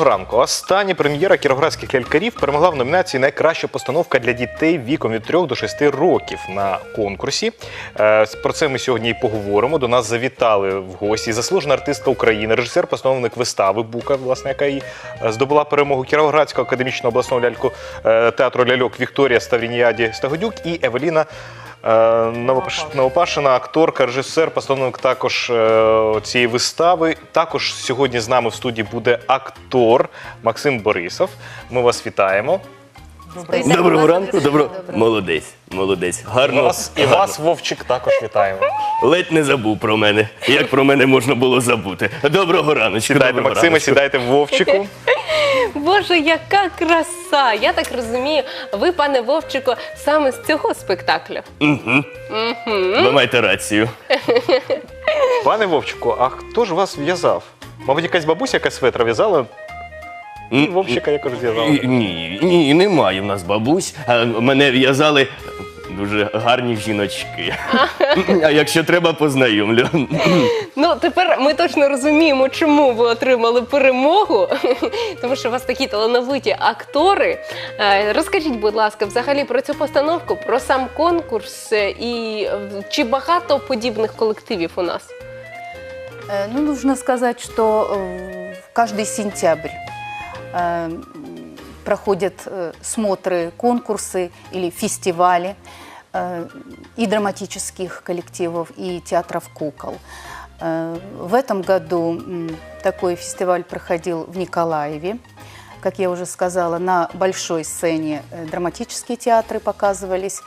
Доброго ранку. Остання прем'єра кіровоградських лялькарів перемогла в номінації Найкраща постановка для дітей віком від 3 до 6 років на конкурсі. Е, Про це ми сьогодні і поговоримо. До нас завітали в гості заслужена артистка України, режисер, постановник вистави Бука, власне, яка і е, здобула перемогу Кіровоградського академічного обласного ляльку е, театру ляльок Вікторія Ставрініаді Стагодюк і Евеліна. Е, Новопашина, акторка, режисер, постановник також е, цієї вистави. Також сьогодні з нами в студії буде актор Максим Борисов. Ми вас вітаємо. Доброго Доброго ранку, добро. Молодець, молодець. Гарно. Вас і гарно. вас, Вовчик, також вітаємо. Ледь не забув про мене. Як про мене можна було забути? Доброго раночку. Сідайте, Максиме, сідайте Вовчику. Боже, яка краса! Я так розумію, ви, пане Вовчику, саме з цього спектаклю. Ви маєте рацію. Пане Вовчику, а хто ж вас в'язав? Мабуть, якась бабуся якась светра в'язала, і Вовчика якось зв'язала. Ні, ні, немає в нас бабусь. А Мене в'язали дуже гарні жіночки. А якщо треба, познайомлю. Ну, тепер ми точно розуміємо, чому ви отримали перемогу, тому що у вас такі талановиті актори. Е, Розкажіть, будь ласка, взагалі про цю постановку, про сам конкурс е, і е, чи багато подібних колективів у нас? Э, Ну, нужно сказать, что э, каждый сентябрь э, м, проходят э, смотры, конкурсы или фестивали э, И драматических коллективов, и театров кукол. Э, В этом году такой фестиваль проходил в Николаеве. Как я уже сказала, на большой сцене э, драматические театры показывались,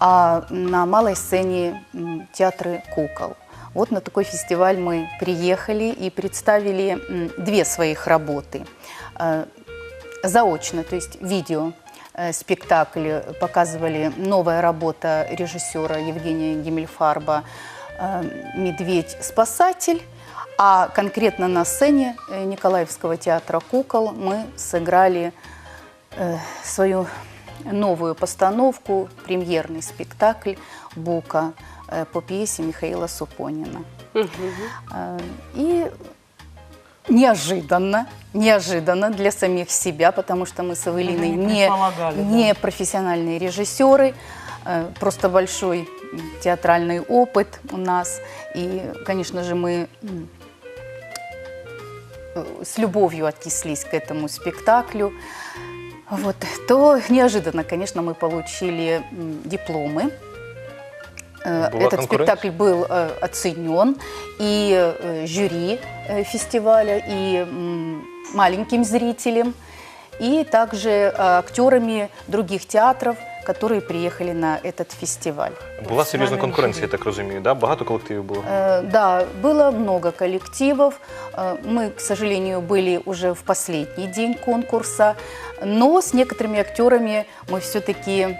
а на малой сцене театры кукол. Вот на такой фестиваль мы приехали и представили две своих работы. Э, Заочно, то есть видео э, спектакль показывали новая работа режиссера Евгения Гиммельфарба э, «Медведь-спасатель», а конкретно на сцене э, Николаевского театра кукол мы сыграли э, свою новую постановку, премьерный спектакль «Бука» э, по пьесе Михаила Супонина. Э, И неожиданно, неожиданно для самих себя, потому что мы с Эвелиной не не, предполагали, да. не профессиональные режиссеры, э, просто большой театральный опыт у нас. И, конечно же, мы э, с любовью отнеслись к этому спектаклю. Вот, то неожиданно, конечно, мы получили дипломы. Э, Была Этот конкуренция? спектакль был э, оценен и э, жюри э, фестиваля, и м, маленьким зрителям, и также э, актерами других театров, которые приехали на этот фестиваль. Була серйозна конкуренція, я так розумію, да? Багато колективів було. Э, Да, было много коллективов. Э, Мы, к сожалению, были уже в последний день конкурса, но с некоторыми актерами мы все-таки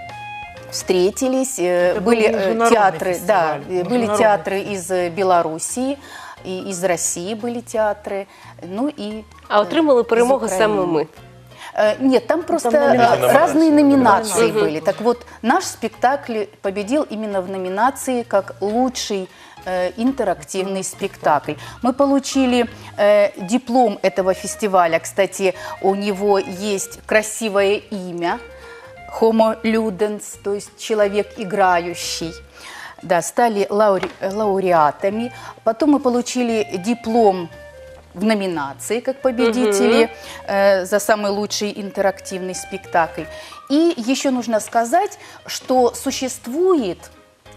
встретились. Э, Это был Были э, театры, да, фестиваль, э, были театры из Белоруссии, и из России были театры, ну и А отримали перемогу саме ми. Э, Нет, там просто номинации. э, разные номинации Мгм. были. Так вот, наш спектакль победил именно в номинации как лучший э, интерактивный спектакль. Мы получили э, диплом этого фестиваля. Кстати, у него есть красивое имя Homo Ludens, то есть человек играющий. Да, стали лауре- лауреатами. Потом мы получили диплом в номинации как победители э, за самый лучший интерактивный спектакль. И еще нужно сказать, что существует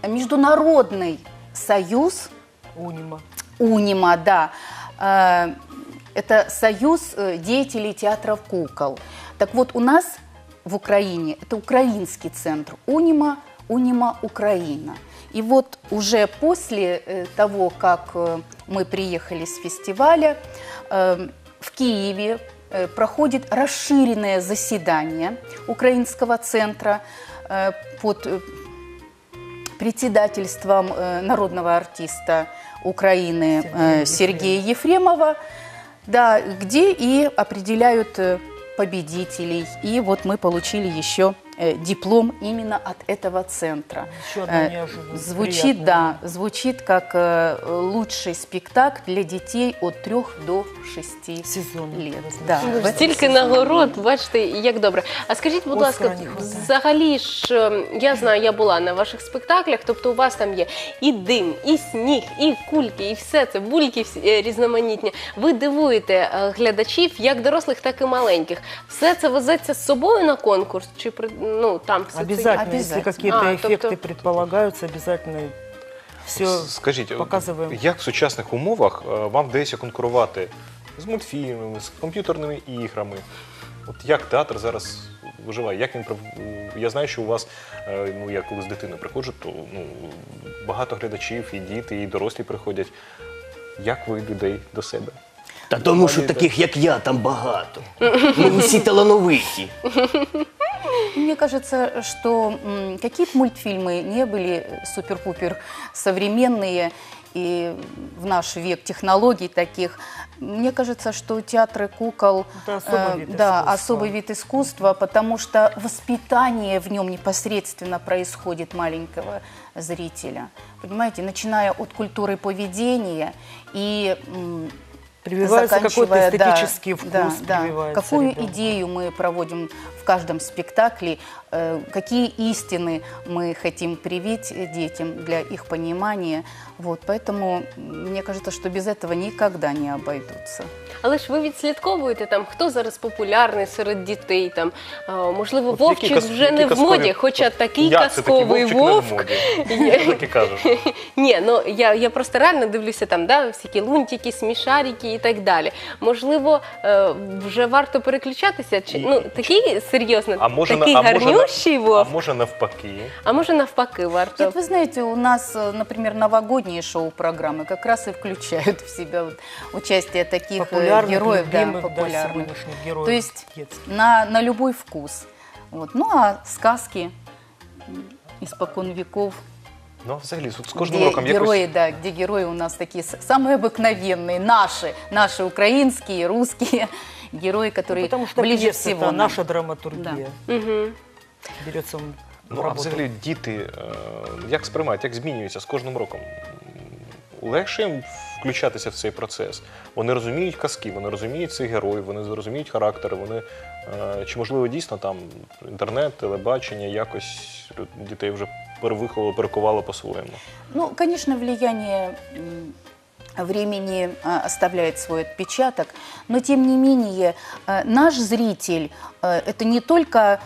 международный союз Унима. Унима, да. Э, Это союз э, деятелей театров кукол. Так вот, у нас в Украине. Это украинский центр. Унима, Унима Украина. И вот уже после э, того, как э, мы приехали с фестиваля, э, в Киеве проходит расширенное заседание Украинского центра под председательством народного артиста Украины э, Сергея Ефремова, да, где и определяют победителей. И вот мы получили еще диплом именно от этого центра. Еще одна Э, неожиданность. Звучит, приятная. да, звучит как э, лучший спектакль для детей от 3 до 6 Сезон. лет. назначен. Да, Ну, в этом Стільки сезоне. нагород, бачите, як добре. А скажіть, будь Оскара ласка, не хватає. взагалі ж е, я знаю, я була на ваших спектаклях, тобто у вас там є і дим, і сніг, і кульки, і все це, бульки всі, е, різноманітні. Ви дивуєте е, глядачів, як дорослих, так і маленьких. Все це везеться з собою на конкурс, чи при- ну там все це Обязательно, если какие-то А, эффекты тобто- предполагаются, обязательно все Скажіть, показуємо. як в сучасних умовах е, вам вдається конкурувати з мультфільмами, з комп'ютерними іграми? От як театр зараз виживає? Як він пров- Я знаю, що у вас, е, ну я коли з дитиною приходжу, то ну багато глядачів, і діти, і дорослі приходять. Як ви людей до себе? Та тому, що таких, як я, там багато. Ми усі талановиті. Мне кажется, что какие бы мультфильмы не были супер-пупер современные и в наш век технологий таких, мне кажется, что театры кукол Это особый э, вид да, искусства. особый вид искусства, потому что воспитание в нем непосредственно происходит маленького зрителя. Понимаете, начиная от культуры поведения и Прививается какой-то заканчивая, да, эстетический вкус, да, да. прививается Какую ребенку. идею мы проводим в каждом спектакле, э, какие истины мы хотим привить детям для их понимания. Вот, поэтому м, мне кажется, что без этого никогда не обойдутся. Але ж ви відслідковуєте там, хто зараз популярний серед дітей. Там е, можливо, От які вовчик кас- вже які не в казкові- моді, хоча такий Як це такий казковий вовчик не в вовк. моді? Я так і кажу. Ні, ну я, я просто реально дивлюся там, да, всякі лунтики, смішарики і так далі. Можливо, е, вже варто переключатися. Чи І- ну такий серйозно, А може, на- такий а може, на- гарнющий а вовк, може навпаки? а може навпаки, варто. Нет, вы знаете, у нас, э, например, новогодние шоу-программы как раз и включают в себя вот участие таких э, героев, да, любимых, да, популярных. сегодняшних героев То есть детских. на, на любой вкус. Вот. Ну а сказки испокон веков, Ну, взагалі, з кожним где роком якось герои, да, где герои у нас такие с- самые обыкновенные, наши, наши украинские, русские герои, которые Потому что ближе всего это нам. наша драматургия. Угу. Берется он в Ну, а работу. взагалі діти е, як сприймають, як змінюються з кожним роком? Легше їм включатися в цей процес. Вони розуміють казки, вони розуміють цих героїв, вони розуміють характери. Вони е, чи можливо дійсно там інтернет, телебачення якось дітей вже перевиховувало, перекувало по-своєму. Ну, конечно, влияние м, времени а, оставляет свой отпечаток, но тем не менее э, наш зритель э, это не только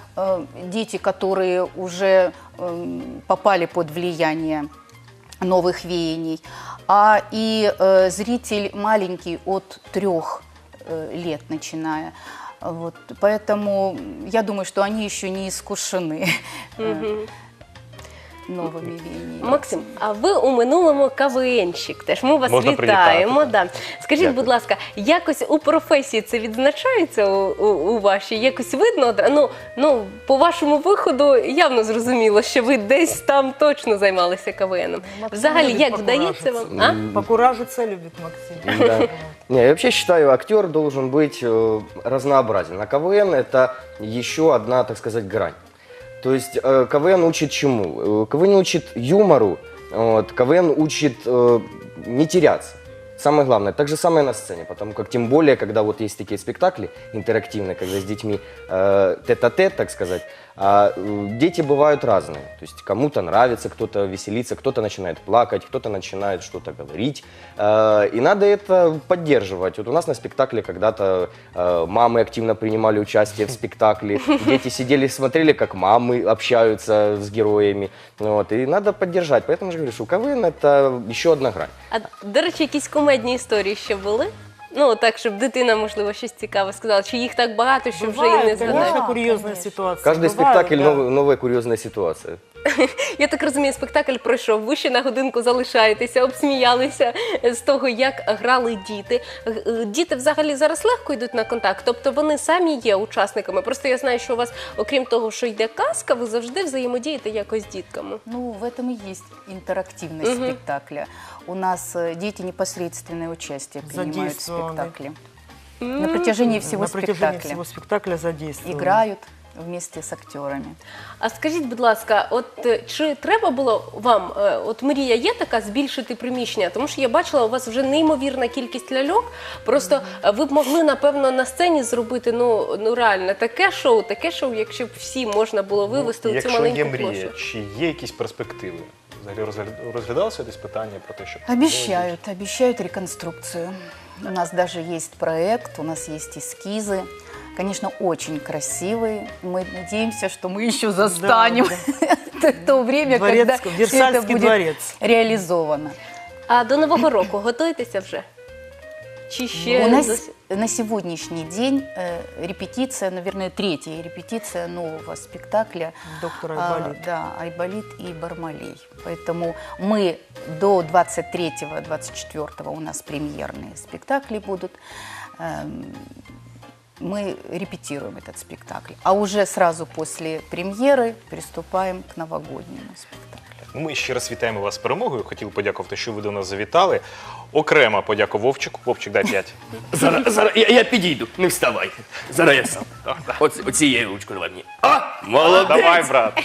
дети, которые уже попали под влияние новых веяний, а и зритель маленький от трех э, лет начиная. Вот, поэтому я думаю, что они еще не искушены. Э, новыми веяниями. Максим, а ви у минулому КВНщик. Теж ми вас Можна вітаємо. привітати. Да. Скажіть, Дякую. будь ласка, якось у професії це відзначається у, у, у вашій? Якось видно? одра- Ну, ну, по вашому виходу явно зрозуміло, що ви десь там точно займалися КВНом. Максим Взагалі, любить як вдається вам? А? Покуражиться любит Максим. Да. Не, я вообще считаю, актер должен быть э, разнообразен. А КВН это еще одна, так сказать, грань. То есть э, КВН учит чему? Э, КВН учит юмору, вот, КВН учит э, не теряться. Самое главное, так же самое на сцене, потому как тем более, когда вот есть такие спектакли интерактивные, когда с детьми э, тет-а-тет, так сказать, а, э, дети бывают разные. То есть кому-то нравится, кто-то веселится, кто-то начинает плакать, кто-то начинает что-то говорить. Э, и надо это поддерживать. Вот у нас на спектакле когда-то э, мамы активно принимали участие в спектакле, дети сидели, смотрели, как мамы общаются с героями. Вот, и надо поддержать. Поэтому же говорю, что КВН это еще одна грань. А до речі, якісь кумедні історії ще були? Ну, так, щоб дитина, можливо, щось цікаве сказала, чи їх так багато, що вже і не Бывает, згадаєш. конечно, Да, курьезная конечно. ситуация. Каждый Бывает, спектакль да. новый- новая курьезная ситуация. Я так розумію, спектакль пройшов. Ви ще на годинку залишаєтеся, обсміялися з того, як грали діти. Г- е, Діти взагалі зараз легко йдуть на контакт, тобто вони самі є учасниками. Просто я знаю, що у вас, окрім того, що йде казка, ви завжди взаємодієте якось з дітками. Ну, в этом и есть интерактивность Мгм. спектакля. У нас э, дети непосредственное участие принимают в Задействованы. спектакле. На протяжении всего на протяжении спектакля. всего спектакля задействованы. Играют, вместе с актерами. А скажіть, будь ласка, от е, чи треба було вам, е, от мрія є така збільшити приміщення? Тому що я бачила, у вас вже неймовірна кількість ляльок. Просто е, ви б могли напевно на сцені зробити ну, ну реально таке шоу, таке шоу, якщо б всі можна було вивести у цю Якщо є мрія, площу. чи є якісь перспективи? Взагалі розгля- розглядалося десь питання про те, що Обещают, обещают реконструкцию. У нас даже есть проект, у нас есть эскизы Конечно, очень красивый. Мы надеемся, что мы еще застанем то время, Дворец- когда все это Версальский будет дворец. реализовано. А до нового року готуєтеся вже? Чи ще У нас досі- на сегодняшний день э, репетиция, наверное, третья репетиция нового спектакля. Доктор А, Айболит. да, Айболит и Бармалей. Поэтому мы до 23-24 у нас премьерные спектакли будут. Эм, Мы репетируем этот спектакль. А уже сразу после премьеры приступаем к новогоднему спектаклю. Ну, Ми ще раз вітаємо вас з перемогою. Хотів подякувати, що ви до нас завітали. Окрема подяка Вовчику. Вовчик, дай п'ять. Зараз, зараз, я, я підійду, не вставай. Зараз я сам. Оц, оцією ручку давай мені. А, молодець! Давай, брат.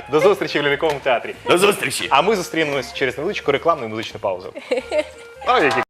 До зустрічі в ляльковому театрі. До зустрічі. А ми зустрінемось через невеличку рекламну і музичну паузу. Ой, які